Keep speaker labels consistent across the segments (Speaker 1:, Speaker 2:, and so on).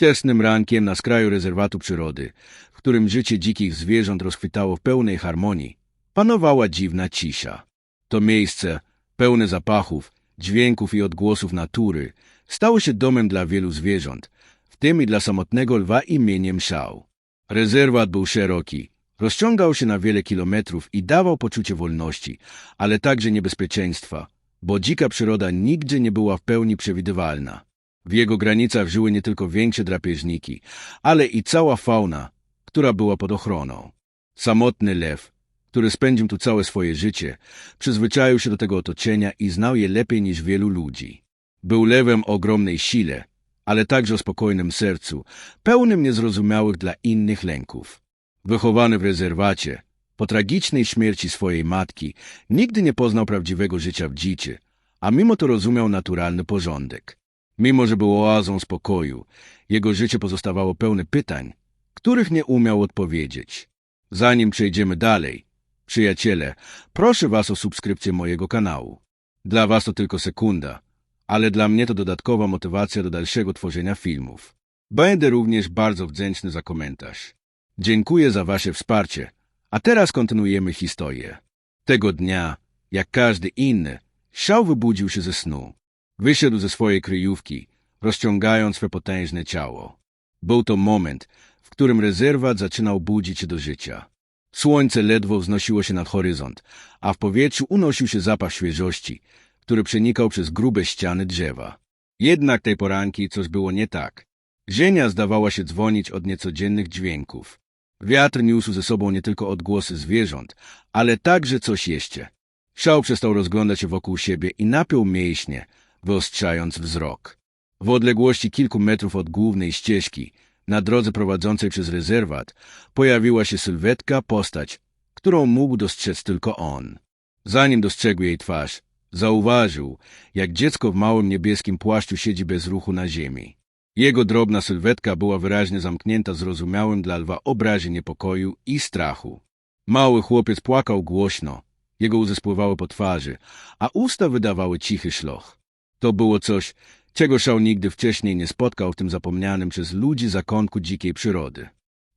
Speaker 1: Wczesnym rankiem na skraju rezerwatu przyrody, w którym życie dzikich zwierząt rozkwitało w pełnej harmonii, panowała dziwna cisza. To miejsce, pełne zapachów, dźwięków i odgłosów natury, stało się domem dla wielu zwierząt, w tym i dla samotnego lwa imieniem Szał. Rezerwat był szeroki, rozciągał się na wiele kilometrów i dawał poczucie wolności, ale także niebezpieczeństwa, bo dzika przyroda nigdy nie była w pełni przewidywalna. W jego granicach żyły nie tylko większe drapieżniki, ale i cała fauna, która była pod ochroną. Samotny lew, który spędził tu całe swoje życie, przyzwyczaił się do tego otoczenia i znał je lepiej niż wielu ludzi. Był lewem o ogromnej sile, ale także o spokojnym sercu, pełnym niezrozumiałych dla innych lęków. Wychowany w rezerwacie, po tragicznej śmierci swojej matki, nigdy nie poznał prawdziwego życia w dziczy, a mimo to rozumiał naturalny porządek. Mimo, że był oazą spokoju, jego życie pozostawało pełne pytań, których nie umiał odpowiedzieć. Zanim przejdziemy dalej, przyjaciele, proszę was o subskrypcję mojego kanału. Dla was to tylko sekunda, ale dla mnie to dodatkowa motywacja do dalszego tworzenia filmów. Będę również bardzo wdzięczny za komentarz. Dziękuję za wasze wsparcie, a teraz kontynuujemy historię. Tego dnia, jak każdy inny, Szał wybudził się ze snu. Wyszedł ze swojej kryjówki, rozciągając swe potężne ciało. Był to moment, w którym rezerwat zaczynał budzić do życia. Słońce ledwo wznosiło się nad horyzont, a w powietrzu unosił się zapach świeżości, który przenikał przez grube ściany drzewa. Jednak tej poranki coś było nie tak. Ziemia zdawała się dzwonić od niecodziennych dźwięków. Wiatr niósł ze sobą nie tylko odgłosy zwierząt, ale także coś jeszcze. Szał przestał rozglądać się wokół siebie i napiął mięśnie, wyostrzając wzrok. W odległości kilku metrów od głównej ścieżki, na drodze prowadzącej przez rezerwat, pojawiła się sylwetka, postać, którą mógł dostrzec tylko on. Zanim dostrzegł jej twarz, zauważył, jak dziecko w małym niebieskim płaszczu siedzi bez ruchu na ziemi. Jego drobna sylwetka była wyraźnie zamknięta zrozumiałym dla lwa obrazie niepokoju i strachu. Mały chłopiec płakał głośno, jego łzy spływały po twarzy, a usta wydawały cichy szloch. To było coś, czego Szał nigdy wcześniej nie spotkał w tym zapomnianym przez ludzi zakątku dzikiej przyrody.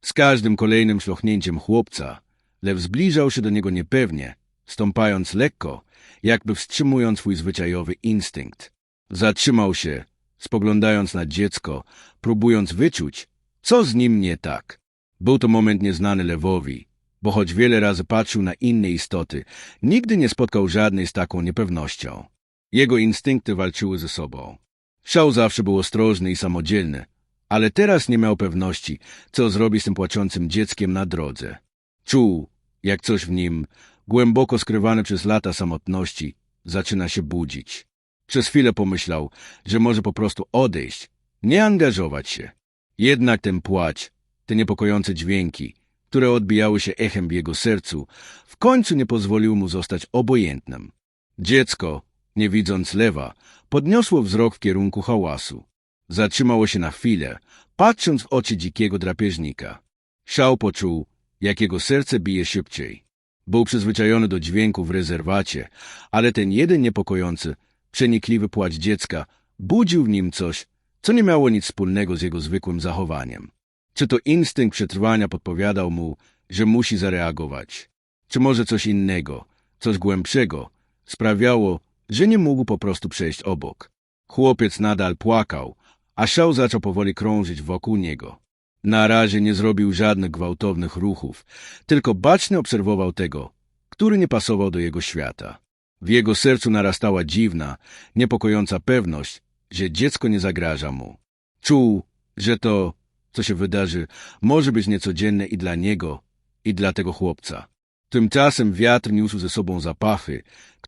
Speaker 1: Z każdym kolejnym szlochnięciem chłopca, lew zbliżał się do niego niepewnie, stąpając lekko, jakby wstrzymując swój zwyczajowy instynkt. Zatrzymał się, spoglądając na dziecko, próbując wyczuć, co z nim nie tak. Był to moment nieznany lewowi, bo choć wiele razy patrzył na inne istoty, nigdy nie spotkał żadnej z taką niepewnością. Jego instynkty walczyły ze sobą. Szał zawsze był ostrożny i samodzielny, ale teraz nie miał pewności, co zrobi z tym płaczącym dzieckiem na drodze. Czuł, jak coś w nim, głęboko skrywane przez lata samotności, zaczyna się budzić. Przez chwilę pomyślał, że może po prostu odejść, nie angażować się. Jednak ten płacz, te niepokojące dźwięki, które odbijały się echem w jego sercu, w końcu nie pozwoliły mu zostać obojętnym. Dziecko, nie widząc lewa, podniosło wzrok w kierunku hałasu. Zatrzymało się na chwilę, patrząc w oczy dzikiego drapieżnika. Szał poczuł, jak jego serce bije szybciej. Był przyzwyczajony do dźwięku w rezerwacie, ale ten jeden niepokojący, przenikliwy płacz dziecka budził w nim coś, co nie miało nic wspólnego z jego zwykłym zachowaniem. Czy to instynkt przetrwania podpowiadał mu, że musi zareagować? Czy może coś innego, coś głębszego, sprawiało, że nie mógł po prostu przejść obok. Chłopiec nadal płakał, a szał zaczął powoli krążyć wokół niego. Na razie nie zrobił żadnych gwałtownych ruchów, tylko bacznie obserwował tego, który nie pasował do jego świata. W jego sercu narastała dziwna, niepokojąca pewność, że dziecko nie zagraża mu. Czuł, że to, co się wydarzy, może być niecodzienne i dla niego, i dla tego chłopca. Tymczasem wiatr niósł ze sobą zapachy,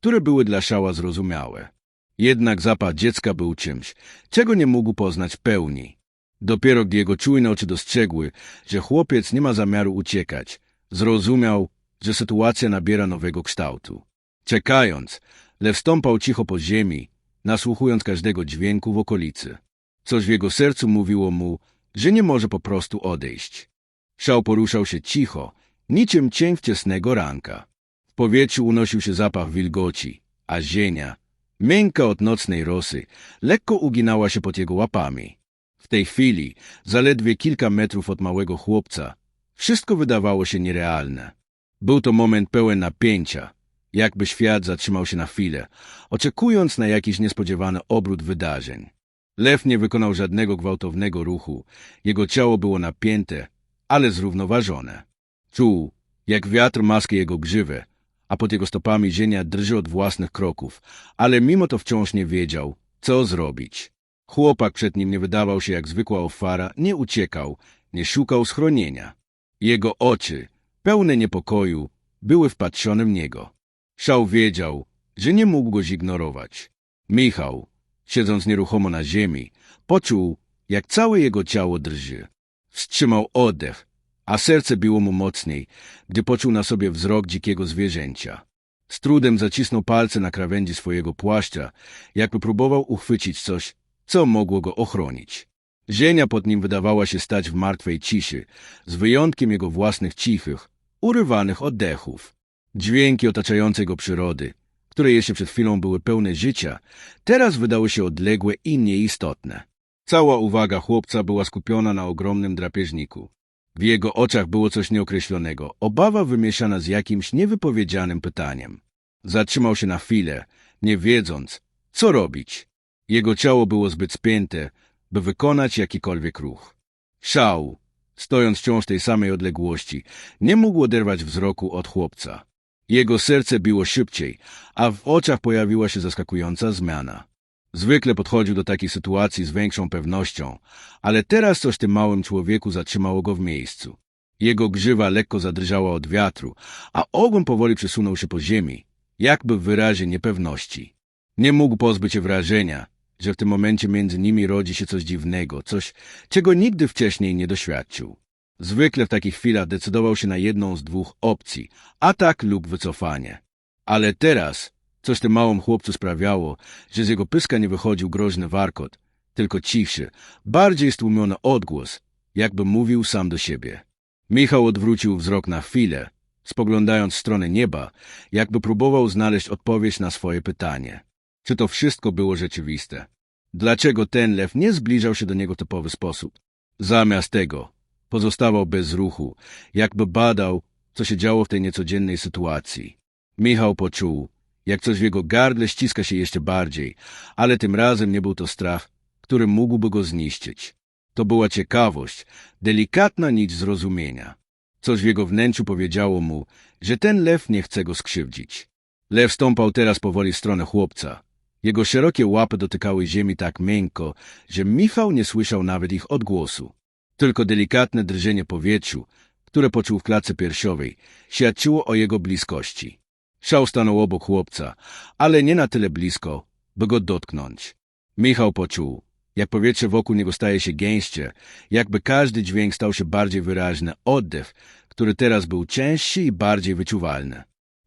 Speaker 1: które były dla szała zrozumiałe. Jednak zapach dziecka był czymś, czego nie mógł poznać pełni. Dopiero gdy jego czujne oczy dostrzegły, że chłopiec nie ma zamiaru uciekać, zrozumiał, że sytuacja nabiera nowego kształtu. Czekając, lew stąpał cicho po ziemi, nasłuchując każdego dźwięku w okolicy. Coś w jego sercu mówiło mu, że nie może po prostu odejść. Szał poruszał się cicho, niczym cień wczesnego ranka. Powietrzu unosił się zapach wilgoci, a zienia, miękka od nocnej rosy, lekko uginała się pod jego łapami. W tej chwili, zaledwie kilka metrów od małego chłopca, wszystko wydawało się nierealne. Był to moment pełen napięcia, jakby świat zatrzymał się na chwilę, oczekując na jakiś niespodziewany obrót wydarzeń. Lew nie wykonał żadnego gwałtownego ruchu, jego ciało było napięte, ale zrównoważone. Czuł, jak wiatr maski jego grzywę, a pod jego stopami ziemia drży od własnych kroków, ale mimo to wciąż nie wiedział, co zrobić. Chłopak przed nim nie wydawał się jak zwykła ofara, nie uciekał, nie szukał schronienia. Jego oczy, pełne niepokoju, były wpatrzone w niego. Szał wiedział, że nie mógł go zignorować. Michał, siedząc nieruchomo na ziemi, poczuł, jak całe jego ciało drży. Wstrzymał oddech, a serce biło mu mocniej, gdy poczuł na sobie wzrok dzikiego zwierzęcia. Z trudem zacisnął palce na krawędzi swojego płaszcza, jakby próbował uchwycić coś, co mogło go ochronić. Ziemia pod nim wydawała się stać w martwej ciszy, z wyjątkiem jego własnych cichych, urywanych oddechów. Dźwięki otaczającej go przyrody, które jeszcze przed chwilą były pełne życia, teraz wydały się odległe i nieistotne. Cała uwaga chłopca była skupiona na ogromnym drapieżniku. W jego oczach było coś nieokreślonego, obawa wymieszana z jakimś niewypowiedzianym pytaniem. Zatrzymał się na chwilę, nie wiedząc, co robić. Jego ciało było zbyt spięte, by wykonać jakikolwiek ruch. Szał, stojąc wciąż tej samej odległości, nie mógł oderwać wzroku od chłopca. Jego serce biło szybciej, a w oczach pojawiła się zaskakująca zmiana. Zwykle podchodził do takiej sytuacji z większą pewnością, ale teraz coś w tym małym człowieku zatrzymało go w miejscu. Jego grzywa lekko zadrżała od wiatru, a ogon powoli przesunął się po ziemi, jakby w wyrazie niepewności. Nie mógł pozbyć się wrażenia, że w tym momencie między nimi rodzi się coś dziwnego, coś, czego nigdy wcześniej nie doświadczył. Zwykle w takich chwilach decydował się na jedną z dwóch opcji atak lub wycofanie. Ale teraz coś tym małym chłopcu sprawiało, że z jego pyska nie wychodził groźny warkot, tylko cichszy, bardziej stłumiony odgłos, jakby mówił sam do siebie. Michał odwrócił wzrok na chwilę, spoglądając w stronę nieba, jakby próbował znaleźć odpowiedź na swoje pytanie. Czy to wszystko było rzeczywiste? Dlaczego ten lew nie zbliżał się do niego typowy sposób? Zamiast tego pozostawał bez ruchu, jakby badał, co się działo w tej niecodziennej sytuacji. Michał poczuł, jak coś w jego gardle ściska się jeszcze bardziej, ale tym razem nie był to strach, który mógłby go zniszczyć. To była ciekawość, delikatna nić zrozumienia. Coś w jego wnętrzu powiedziało mu, że ten lew nie chce go skrzywdzić. Lew stąpał teraz powoli w stronę chłopca. Jego szerokie łapy dotykały ziemi tak miękko, że Michał nie słyszał nawet ich odgłosu. Tylko delikatne drżenie powietrzu, które poczuł w klatce piersiowej, świadczyło o jego bliskości. Szał stanął obok chłopca, ale nie na tyle blisko, by go dotknąć. Michał poczuł, jak powietrze wokół niego staje się gęście, jakby każdy dźwięk stał się bardziej wyraźny, oddech, który teraz był cięższy i bardziej wyczuwalny.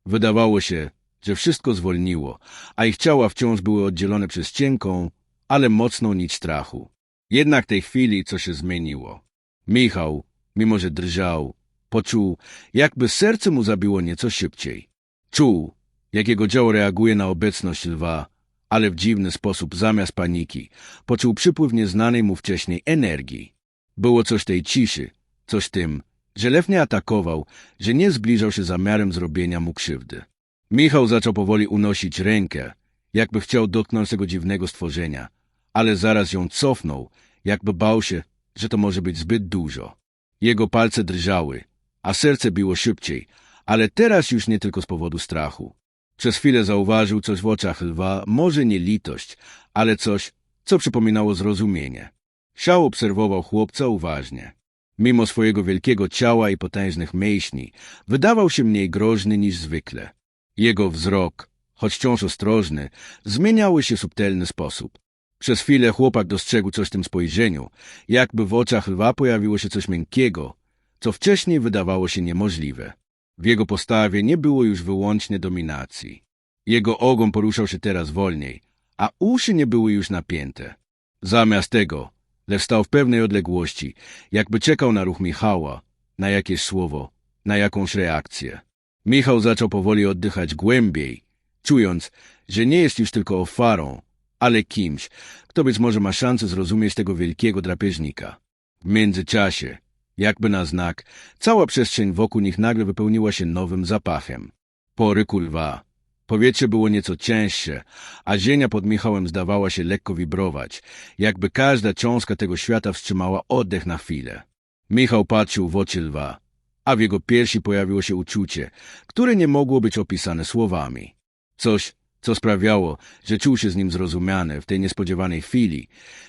Speaker 1: Wydawało się, że wszystko zwolniło, a ich ciała wciąż były oddzielone przez cienką, ale mocną nić strachu. Jednak tej chwili coś się zmieniło. Michał, mimo że drżał, poczuł, jakby serce mu zabiło nieco szybciej. Czuł, jak jego ciało reaguje na obecność lwa, ale w dziwny sposób zamiast paniki poczuł przypływ nieznanej mu wcześniej energii. Było coś tej ciszy, coś tym, że lew nie atakował, że nie zbliżał się zamiarem zrobienia mu krzywdy. Michał zaczął powoli unosić rękę, jakby chciał dotknąć tego dziwnego stworzenia, ale zaraz ją cofnął, jakby bał się, że to może być zbyt dużo. Jego palce drżały, a serce biło szybciej, ale teraz już nie tylko z powodu strachu. Przez chwilę zauważył coś w oczach lwa, może nie litość, ale coś, co przypominało zrozumienie. Szał obserwował chłopca uważnie. Mimo swojego wielkiego ciała i potężnych mięśni, wydawał się mniej groźny niż zwykle. Jego wzrok, choć wciąż ostrożny, zmieniały się w subtelny sposób. Przez chwilę chłopak dostrzegł coś w tym spojrzeniu, jakby w oczach lwa pojawiło się coś miękkiego, co wcześniej wydawało się niemożliwe. W jego postawie nie było już wyłącznie dominacji. Jego ogon poruszał się teraz wolniej, a uszy nie były już napięte. Zamiast tego, lew stał w pewnej odległości, jakby czekał na ruch Michała, na jakieś słowo, na jakąś reakcję. Michał zaczął powoli oddychać głębiej, czując, że nie jest już tylko ofarą, ale kimś, kto być może ma szansę zrozumieć tego wielkiego drapieżnika. W międzyczasie, jakby na znak, cała przestrzeń wokół nich nagle wypełniła się nowym zapachem. Po ryku lwa. Powietrze było nieco cięższe, a ziemia pod Michałem zdawała się lekko wibrować, jakby każda cząstka tego świata wstrzymała oddech na chwilę. Michał patrzył w oczy lwa, a w jego piersi pojawiło się uczucie, które nie mogło być opisane słowami. Coś, co sprawiało, że czuł się z nim zrozumiany w tej niespodziewanej chwili,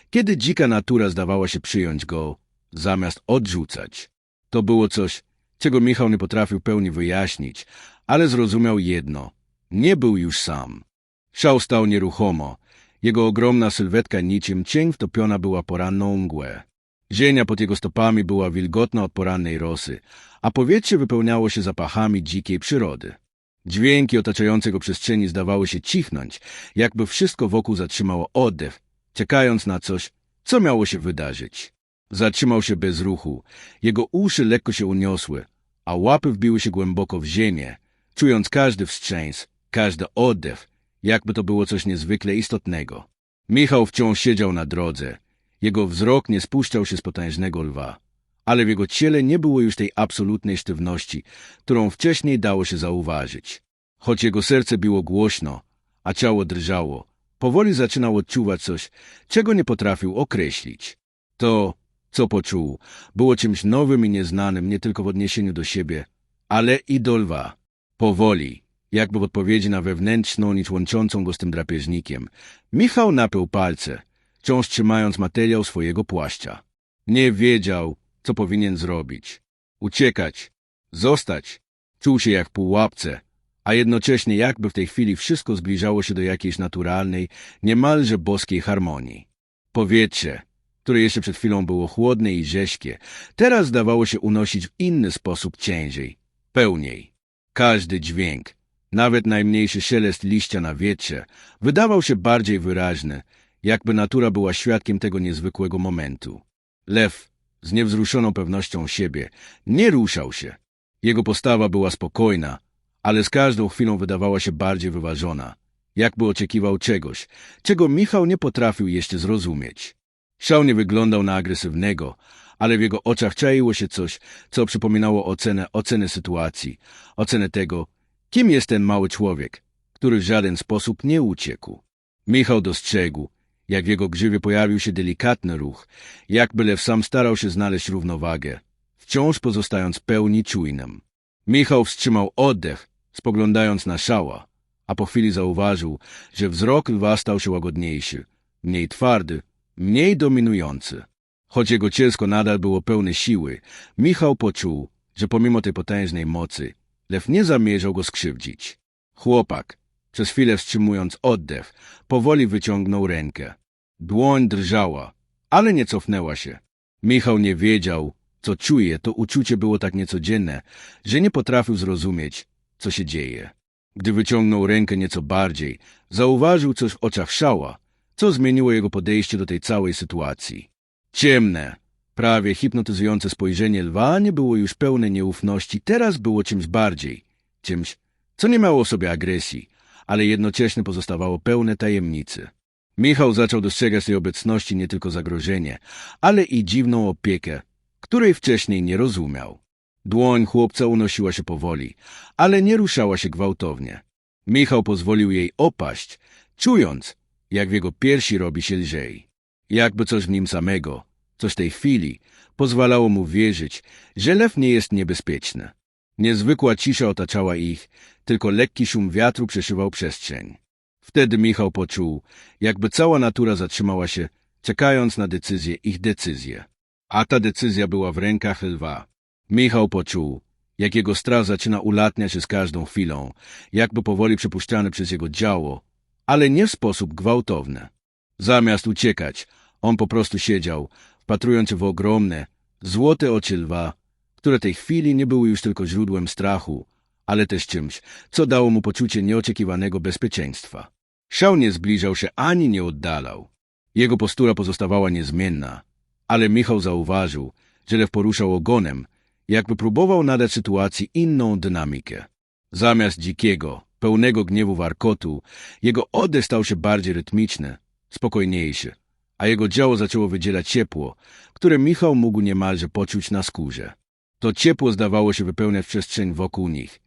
Speaker 1: kiedy dzika natura zdawała się przyjąć go, zamiast odrzucać. To było coś, czego Michał nie potrafił pełni wyjaśnić, ale zrozumiał jedno. Nie był już sam. Szał stał nieruchomo. Jego ogromna sylwetka niczym cień wtopiona była poranną mgłę. Ziemia pod jego stopami była wilgotna od porannej rosy, a powietrze wypełniało się zapachami dzikiej przyrody. Dźwięki otaczające go przestrzeni zdawały się cichnąć, jakby wszystko wokół zatrzymało oddech, czekając na coś, co miało się wydarzyć. Zatrzymał się bez ruchu, jego uszy lekko się uniosły, a łapy wbiły się głęboko w ziemię, czując każdy wstrząs, każdy oddech, jakby to było coś niezwykle istotnego. Michał wciąż siedział na drodze. Jego wzrok nie spuszczał się z potężnego lwa, ale w jego ciele nie było już tej absolutnej sztywności, którą wcześniej dało się zauważyć. Choć jego serce biło głośno, a ciało drżało, powoli zaczynał odczuwać coś, czego nie potrafił określić. To, co poczuł, było czymś nowym i nieznanym nie tylko w odniesieniu do siebie, ale i do lwa. Powoli, jakby w odpowiedzi na wewnętrzną nic łączącą go z tym drapieżnikiem, Michał napiął palce, wciąż trzymając materiał swojego płaszcza. Nie wiedział, co powinien zrobić. Uciekać, zostać. Czuł się jak w pułapce, a jednocześnie jakby w tej chwili wszystko zbliżało się do jakiejś naturalnej, niemalże boskiej harmonii. Powietrze, które jeszcze przed chwilą było chłodne i rześkie, teraz zdawało się unosić w inny sposób ciężej, pełniej. Każdy dźwięk, nawet najmniejszy szelest liścia na wietrze, wydawał się bardziej wyraźny, jakby natura była świadkiem tego niezwykłego momentu. Lew, z niewzruszoną pewnością siebie, nie ruszał się. Jego postawa była spokojna, ale z każdą chwilą wydawała się bardziej wyważona, jakby oczekiwał czegoś, czego Michał nie potrafił jeszcze zrozumieć. Szał nie wyglądał na agresywnego, ale w jego oczach czaiło się coś, co przypominało ocenę, ocenę sytuacji, ocenę tego, kim jest ten mały człowiek, który w żaden sposób nie uciekł. Michał dostrzegł, jak w jego grzywie pojawił się delikatny ruch, jakby lew sam starał się znaleźć równowagę, wciąż pozostając pełni czujnym. Michał wstrzymał oddech, spoglądając na szała, a po chwili zauważył, że wzrok lwa stał się łagodniejszy, mniej twardy, mniej dominujący. Choć jego cielsko nadal było pełne siły, Michał poczuł, że pomimo tej potężnej mocy, lew nie zamierzał go skrzywdzić. Chłopak, przez chwilę wstrzymując oddech, powoli wyciągnął rękę. Dłoń drżała, ale nie cofnęła się. Michał nie wiedział, co czuje, to uczucie było tak niecodzienne, że nie potrafił zrozumieć, co się dzieje. Gdy wyciągnął rękę nieco bardziej, zauważył coś w oczach szała, co zmieniło jego podejście do tej całej sytuacji. Ciemne, prawie hipnotyzujące spojrzenie lwa nie było już pełne nieufności, teraz było czymś bardziej, czymś, co nie miało w sobie agresji, ale jednocześnie pozostawało pełne tajemnicy. Michał zaczął dostrzegać tej obecności nie tylko zagrożenie, ale i dziwną opiekę, której wcześniej nie rozumiał. Dłoń chłopca unosiła się powoli, ale nie ruszała się gwałtownie. Michał pozwolił jej opaść, czując, jak w jego piersi robi się lżej. Jakby coś w nim samego, coś tej chwili, pozwalało mu wierzyć, że lew nie jest niebezpieczny. Niezwykła cisza otaczała ich, tylko lekki szum wiatru przeszywał przestrzeń. Wtedy Michał poczuł, jakby cała natura zatrzymała się, czekając na decyzję, ich decyzję. A ta decyzja była w rękach lwa. Michał poczuł, jak jego strach zaczyna ulatniać się z każdą chwilą, jakby powoli przepuszczany przez jego działo, ale nie w sposób gwałtowny. Zamiast uciekać, on po prostu siedział, wpatrując się w ogromne, złote oczy lwa, które tej chwili nie były już tylko źródłem strachu, ale też czymś, co dało mu poczucie nieoczekiwanego bezpieczeństwa. Szał nie zbliżał się ani nie oddalał. Jego postura pozostawała niezmienna, ale Michał zauważył, że lew poruszał ogonem, jakby próbował nadać sytuacji inną dynamikę. Zamiast dzikiego, pełnego gniewu warkotu, jego oddech stał się bardziej rytmiczny, spokojniejszy, a jego działo zaczęło wydzielać ciepło, które Michał mógł niemalże poczuć na skórze. To ciepło zdawało się wypełniać przestrzeń wokół nich,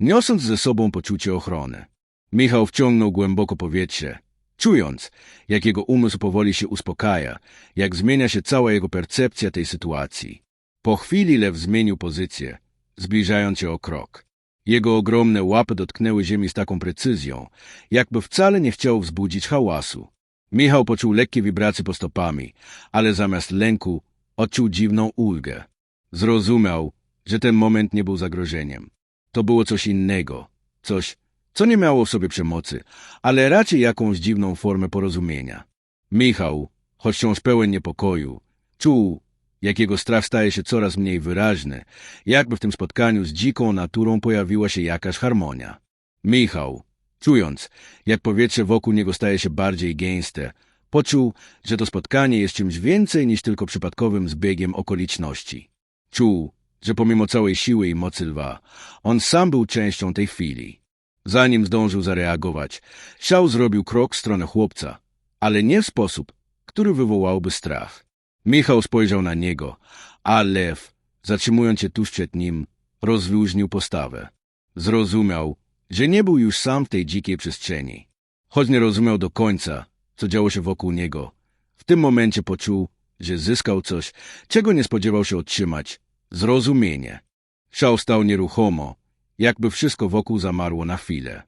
Speaker 1: niosąc ze sobą poczucie ochrony. Michał wciągnął głęboko powietrze, czując, jak jego umysł powoli się uspokaja, jak zmienia się cała jego percepcja tej sytuacji. Po chwili lew zmienił pozycję, zbliżając się o krok. Jego ogromne łapy dotknęły ziemi z taką precyzją, jakby wcale nie chciał wzbudzić hałasu. Michał poczuł lekkie wibracje po stopami, ale zamiast lęku odczuł dziwną ulgę. Zrozumiał, że ten moment nie był zagrożeniem. To było coś innego, coś, co nie miało w sobie przemocy, ale raczej jakąś dziwną formę porozumienia. Michał, choć wciąż pełen niepokoju, czuł, jak jego strach staje się coraz mniej wyraźny, jakby w tym spotkaniu z dziką naturą pojawiła się jakaś harmonia. Michał, czując, jak powietrze wokół niego staje się bardziej gęste, poczuł, że to spotkanie jest czymś więcej niż tylko przypadkowym zbiegiem okoliczności. Czuł, że pomimo całej siły i mocy lwa, on sam był częścią tej chwili. Zanim zdążył zareagować, Szał zrobił krok w stronę chłopca, ale nie w sposób, który wywołałby strach. Michał spojrzał na niego, a lew, zatrzymując się tuż przed nim, rozluźnił postawę. Zrozumiał, że nie był już sam w tej dzikiej przestrzeni. Choć nie rozumiał do końca, co działo się wokół niego, w tym momencie poczuł, że zyskał coś, czego nie spodziewał się otrzymać zrozumienie. Szał stał nieruchomo, jakby wszystko wokół zamarło na chwilę.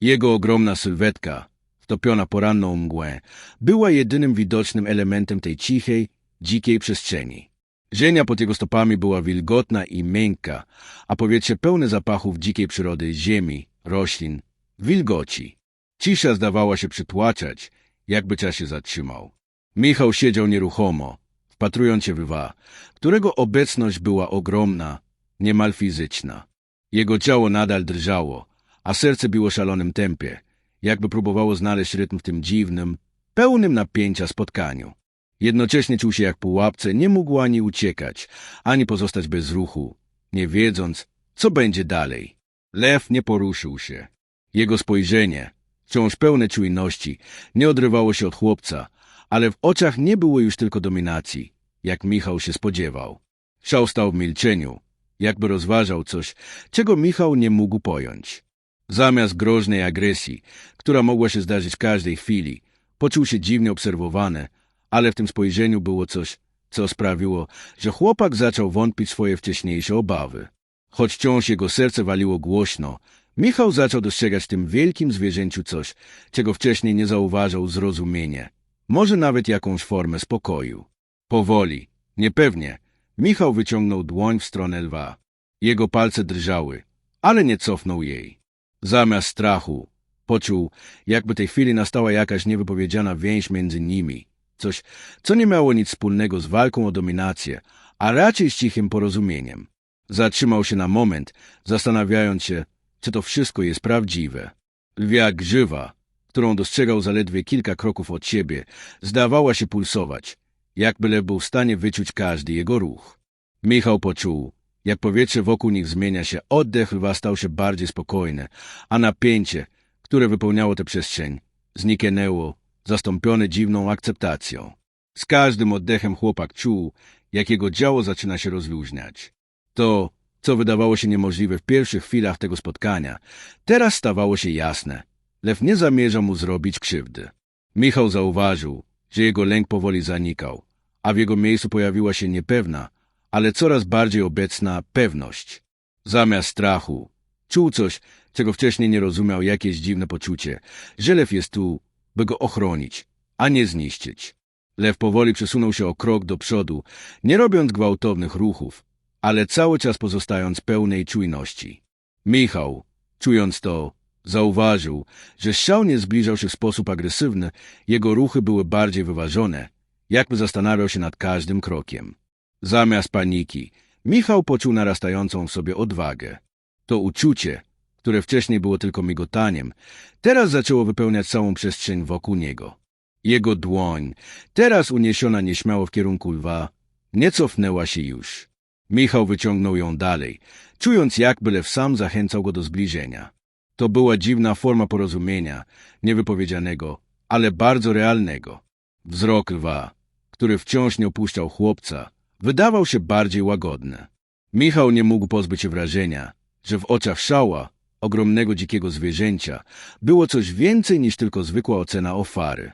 Speaker 1: Jego ogromna sylwetka, wtopiona poranną mgłę, była jedynym widocznym elementem tej cichej, dzikiej przestrzeni. Ziemia pod jego stopami była wilgotna i miękka, a powietrze pełne zapachów dzikiej przyrody, ziemi, roślin, wilgoci. Cisza zdawała się przytłaczać, jakby czas się zatrzymał. Michał siedział nieruchomo, wpatrując się w lwa, którego obecność była ogromna, niemal fizyczna. Jego ciało nadal drżało, a serce biło szalonym tempie, jakby próbowało znaleźć rytm w tym dziwnym, pełnym napięcia spotkaniu. Jednocześnie czuł się jak pułapce, nie mógł ani uciekać, ani pozostać bez ruchu, nie wiedząc, co będzie dalej. Lew nie poruszył się. Jego spojrzenie, wciąż pełne czujności, nie odrywało się od chłopca, ale w oczach nie było już tylko dominacji, jak Michał się spodziewał. Szał stał w milczeniu, jakby rozważał coś, czego Michał nie mógł pojąć. Zamiast groźnej agresji, która mogła się zdarzyć w każdej chwili, poczuł się dziwnie obserwowany, ale w tym spojrzeniu było coś, co sprawiło, że chłopak zaczął wątpić swoje wcześniejsze obawy. Choć wciąż jego serce waliło głośno, Michał zaczął dostrzegać w tym wielkim zwierzęciu coś, czego wcześniej nie zauważał zrozumienie, może nawet jakąś formę spokoju. Powoli, niepewnie, Michał wyciągnął dłoń w stronę lwa. Jego palce drżały, ale nie cofnął jej. Zamiast strachu, poczuł, jakby tej chwili nastała jakaś niewypowiedziana więź między nimi. Coś, co nie miało nic wspólnego z walką o dominację, a raczej z cichym porozumieniem. Zatrzymał się na moment, zastanawiając się, czy to wszystko jest prawdziwe. Lwia grzywa, którą dostrzegał zaledwie kilka kroków od siebie, zdawała się pulsować, jakby był w stanie wyczuć każdy jego ruch. Michał poczuł, jak powietrze wokół nich zmienia się, oddech lwa stał się bardziej spokojny, a napięcie, które wypełniało tę przestrzeń, zniknęło, zastąpione dziwną akceptacją. Z każdym oddechem chłopak czuł, jak jego działo zaczyna się rozluźniać. To, co wydawało się niemożliwe w pierwszych chwilach tego spotkania, teraz stawało się jasne. Lew nie zamierza mu zrobić krzywdy. Michał zauważył, że jego lęk powoli zanikał, a w jego miejscu pojawiła się niepewna, ale coraz bardziej obecna pewność. Zamiast strachu, czuł coś, czego wcześniej nie rozumiał, jakieś dziwne poczucie, że lew jest tu, by go ochronić, a nie zniszczyć. Lew powoli przesunął się o krok do przodu, nie robiąc gwałtownych ruchów, ale cały czas pozostając pełnej czujności. Michał, czując to, zauważył, że strzał nie zbliżał się w sposób agresywny, jego ruchy były bardziej wyważone, jakby zastanawiał się nad każdym krokiem. Zamiast paniki, Michał poczuł narastającą w sobie odwagę. To uczucie, które wcześniej było tylko migotaniem, teraz zaczęło wypełniać całą przestrzeń wokół niego. Jego dłoń, teraz uniesiona nieśmiało w kierunku lwa, nie cofnęła się już. Michał wyciągnął ją dalej, czując jakby lew sam zachęcał go do zbliżenia. To była dziwna forma porozumienia, niewypowiedzianego, ale bardzo realnego. Wzrok lwa, który wciąż nie opuszczał chłopca, wydawał się bardziej łagodny. Michał nie mógł pozbyć się wrażenia, że w oczach szała, ogromnego dzikiego zwierzęcia, było coś więcej niż tylko zwykła ocena ofary.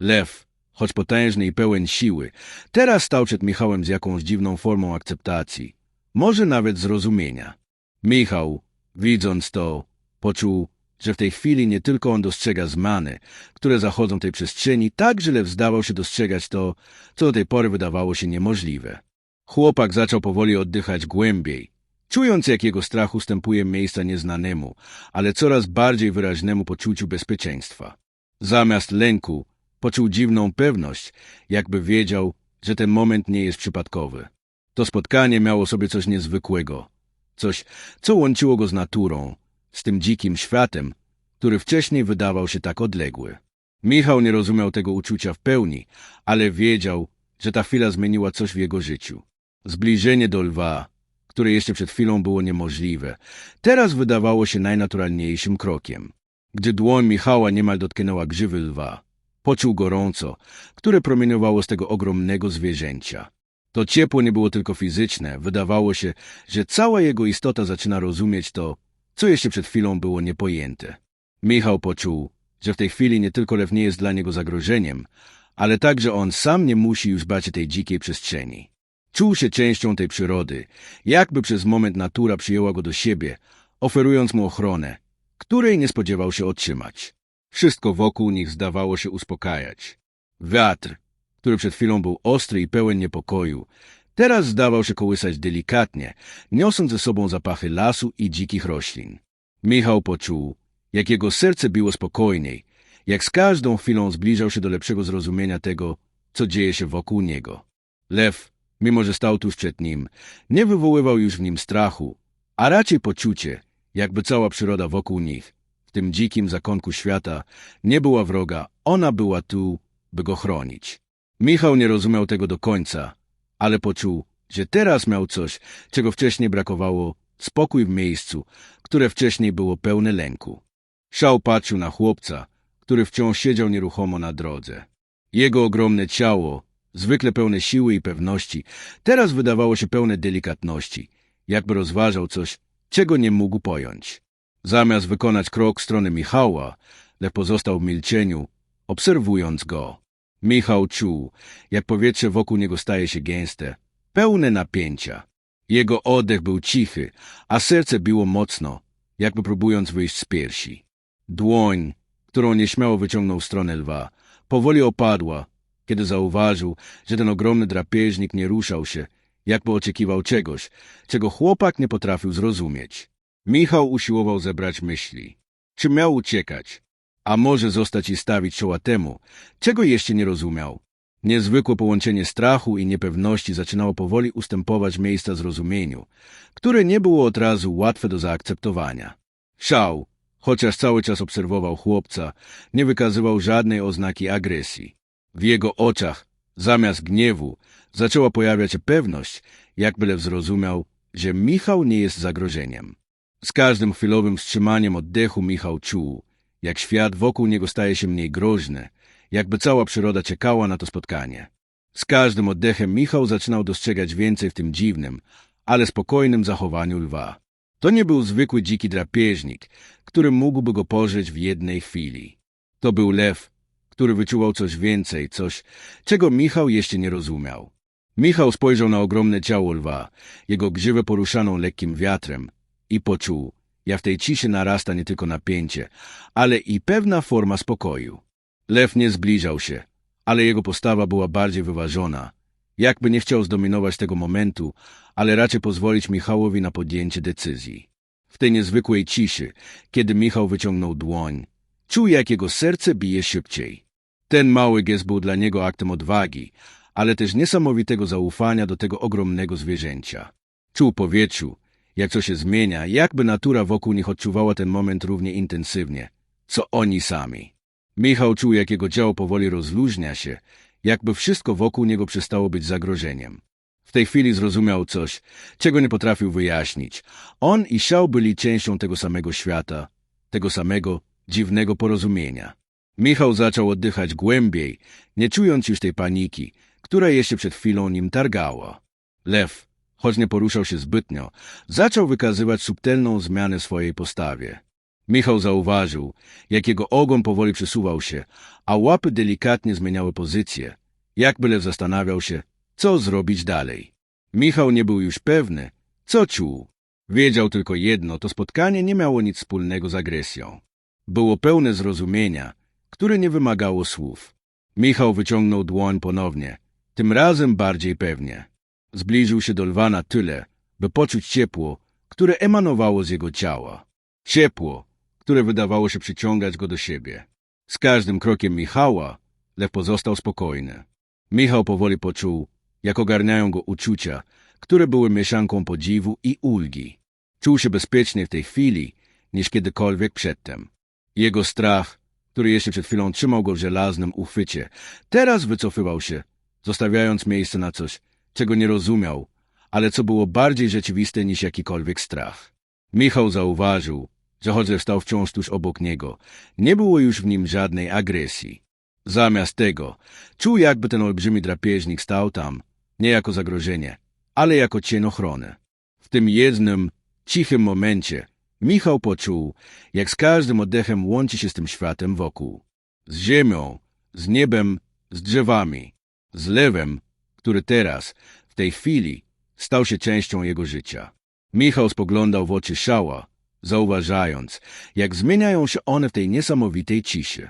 Speaker 1: Lew, choć potężny i pełen siły, teraz stał przed Michałem z jakąś dziwną formą akceptacji, może nawet zrozumienia. Michał, widząc to, poczuł, że w tej chwili nie tylko on dostrzega zmiany, które zachodzą w tej przestrzeni, także Lew zdawał się dostrzegać to, co do tej pory wydawało się niemożliwe. Chłopak zaczął powoli oddychać głębiej, czując jak jego strach ustępuje miejsca nieznanemu, ale coraz bardziej wyraźnemu poczuciu bezpieczeństwa. Zamiast lęku poczuł dziwną pewność, jakby wiedział, że ten moment nie jest przypadkowy. To spotkanie miało sobie coś niezwykłego, coś, co łączyło go z naturą, z tym dzikim światem, który wcześniej wydawał się tak odległy. Michał nie rozumiał tego uczucia w pełni, ale wiedział, że ta chwila zmieniła coś w jego życiu. Zbliżenie do lwa, które jeszcze przed chwilą było niemożliwe, teraz wydawało się najnaturalniejszym krokiem. Gdy dłoń Michała niemal dotknęła grzywy lwa, poczuł gorąco, które promieniowało z tego ogromnego zwierzęcia. To ciepło nie było tylko fizyczne, wydawało się, że cała jego istota zaczyna rozumieć to, co jeszcze przed chwilą było niepojęte. Michał poczuł, że w tej chwili nie tylko lew nie jest dla niego zagrożeniem, ale także on sam nie musi już bać tej dzikiej przestrzeni. Czuł się częścią tej przyrody, jakby przez moment natura przyjęła go do siebie, oferując mu ochronę, której nie spodziewał się otrzymać. Wszystko wokół nich zdawało się uspokajać. Wiatr, który przed chwilą był ostry i pełen niepokoju, teraz zdawał się kołysać delikatnie, niosąc ze sobą zapachy lasu i dzikich roślin. Michał poczuł, jak jego serce biło spokojniej, jak z każdą chwilą zbliżał się do lepszego zrozumienia tego, co dzieje się wokół niego. Lew, mimo że stał tuż przed nim, nie wywoływał już w nim strachu, a raczej poczucie, jakby cała przyroda wokół nich, w tym dzikim zakonku świata, nie była wroga, ona była tu, by go chronić. Michał nie rozumiał tego do końca, ale poczuł, że teraz miał coś, czego wcześniej brakowało, spokój w miejscu, które wcześniej było pełne lęku. Szał patrzył na chłopca, który wciąż siedział nieruchomo na drodze. Jego ogromne ciało, zwykle pełne siły i pewności, teraz wydawało się pełne delikatności, jakby rozważał coś, czego nie mógł pojąć. Zamiast wykonać krok w stronę Michała, Lew pozostał w milczeniu, obserwując go. Michał czuł, jak powietrze wokół niego staje się gęste, pełne napięcia. Jego oddech był cichy, a serce biło mocno, jakby próbując wyjść z piersi. Dłoń, którą nieśmiało wyciągnął w stronę lwa, powoli opadła, kiedy zauważył, że ten ogromny drapieżnik nie ruszał się, jakby oczekiwał czegoś, czego chłopak nie potrafił zrozumieć. Michał usiłował zebrać myśli. Czy miał uciekać? A może zostać i stawić czoła temu, czego jeszcze nie rozumiał? Niezwykłe połączenie strachu i niepewności zaczynało powoli ustępować miejsca zrozumieniu, które nie było od razu łatwe do zaakceptowania. Szał, chociaż cały czas obserwował chłopca, nie wykazywał żadnej oznaki agresji. W jego oczach, zamiast gniewu, zaczęła pojawiać się pewność, jakby lew zrozumiał, że Michał nie jest zagrożeniem. Z każdym chwilowym wstrzymaniem oddechu Michał czuł, jak świat wokół niego staje się mniej groźny, jakby cała przyroda czekała na to spotkanie. Z każdym oddechem Michał zaczynał dostrzegać więcej w tym dziwnym, ale spokojnym zachowaniu lwa. To nie był zwykły dziki drapieżnik, który mógłby go pożyć w jednej chwili. To był lew, który wyczuwał coś więcej, coś, czego Michał jeszcze nie rozumiał. Michał spojrzał na ogromne ciało lwa, jego grzywę poruszaną lekkim wiatrem i poczuł, jak w tej ciszy narasta nie tylko napięcie, ale i pewna forma spokoju. Lew nie zbliżał się, ale jego postawa była bardziej wyważona, jakby nie chciał zdominować tego momentu, ale raczej pozwolić Michałowi na podjęcie decyzji. W tej niezwykłej ciszy, kiedy Michał wyciągnął dłoń, czuł, jak jego serce bije szybciej. Ten mały gest był dla niego aktem odwagi, ale też niesamowitego zaufania do tego ogromnego zwierzęcia. Czuł powietrzu, jak to się zmienia, jakby natura wokół nich odczuwała ten moment równie intensywnie, co oni sami. Michał czuł, jak jego ciało powoli rozluźnia się, jakby wszystko wokół niego przestało być zagrożeniem. W tej chwili zrozumiał coś, czego nie potrafił wyjaśnić. On i Szał byli częścią tego samego świata, tego samego dziwnego porozumienia. Michał zaczął oddychać głębiej, nie czując już tej paniki, która jeszcze przed chwilą nim targała. Lew, choć nie poruszał się zbytnio, zaczął wykazywać subtelną zmianę swojej postawie. Michał zauważył, jak jego ogon powoli przesuwał się, a łapy delikatnie zmieniały pozycję, jakby lew zastanawiał się, co zrobić dalej. Michał nie był już pewny, co czuł. Wiedział tylko jedno, to spotkanie nie miało nic wspólnego z agresją. Było pełne zrozumienia, które nie wymagało słów. Michał wyciągnął dłoń ponownie, tym razem bardziej pewnie. Zbliżył się do lwa na tyle, by poczuć ciepło, które emanowało z jego ciała. Ciepło, które wydawało się przyciągać go do siebie. Z każdym krokiem Michała lew pozostał spokojny. Michał powoli poczuł, jak ogarniają go uczucia, które były mieszanką podziwu i ulgi. Czuł się bezpieczniej w tej chwili niż kiedykolwiek przedtem. Jego strach, który jeszcze przed chwilą trzymał go w żelaznym uchwycie, teraz wycofywał się, zostawiając miejsce na coś, czego nie rozumiał, ale co było bardziej rzeczywiste niż jakikolwiek strach. Michał zauważył, że choć stał wciąż tuż obok niego, nie było już w nim żadnej agresji. Zamiast tego, czuł jakby ten olbrzymi drapieżnik stał tam, nie jako zagrożenie, ale jako cień ochrony. W tym jednym, cichym momencie Michał poczuł, jak z każdym oddechem łączy się z tym światem wokół. Z ziemią, z niebem, z drzewami, z lewem, który teraz, w tej chwili, stał się częścią jego życia. Michał spoglądał w oczy szała, zauważając, jak zmieniają się one w tej niesamowitej ciszy.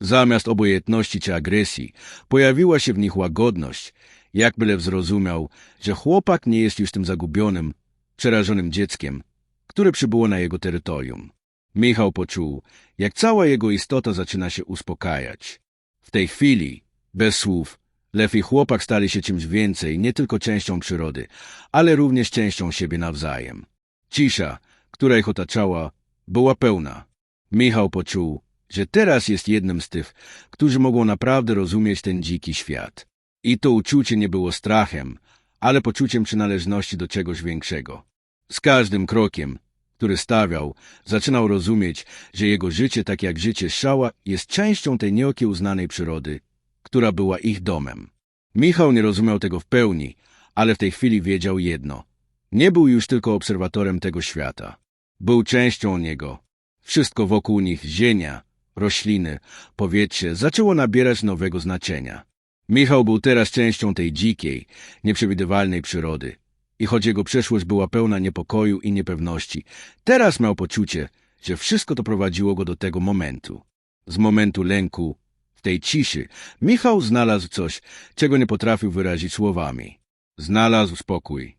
Speaker 1: Zamiast obojętności czy agresji, pojawiła się w nich łagodność, jakby lew zrozumiał, że chłopak nie jest już tym zagubionym, przerażonym dzieckiem, które przybyło na jego terytorium. Michał poczuł, jak cała jego istota zaczyna się uspokajać. W tej chwili, bez słów, lew i chłopak stali się czymś więcej, nie tylko częścią przyrody, ale również częścią siebie nawzajem. Cisza, która ich otaczała, była pełna. Michał poczuł, że teraz jest jednym z tych, którzy mogą naprawdę rozumieć ten dziki świat. I to uczucie nie było strachem, ale poczuciem przynależności do czegoś większego. Z każdym krokiem, który stawiał, zaczynał rozumieć, że jego życie, tak jak życie Szała, jest częścią tej nieokiełznanej przyrody, która była ich domem. Michał nie rozumiał tego w pełni, ale w tej chwili wiedział jedno. Nie był już tylko obserwatorem tego świata. Był częścią niego. Wszystko wokół nich, ziemia, rośliny, powietrze, zaczęło nabierać nowego znaczenia. Michał był teraz częścią tej dzikiej, nieprzewidywalnej przyrody. I choć jego przeszłość była pełna niepokoju i niepewności, teraz miał poczucie, że wszystko to prowadziło go do tego momentu. Z momentu lęku, w tej ciszy, Michał znalazł coś, czego nie potrafił wyrazić słowami. Znalazł spokój.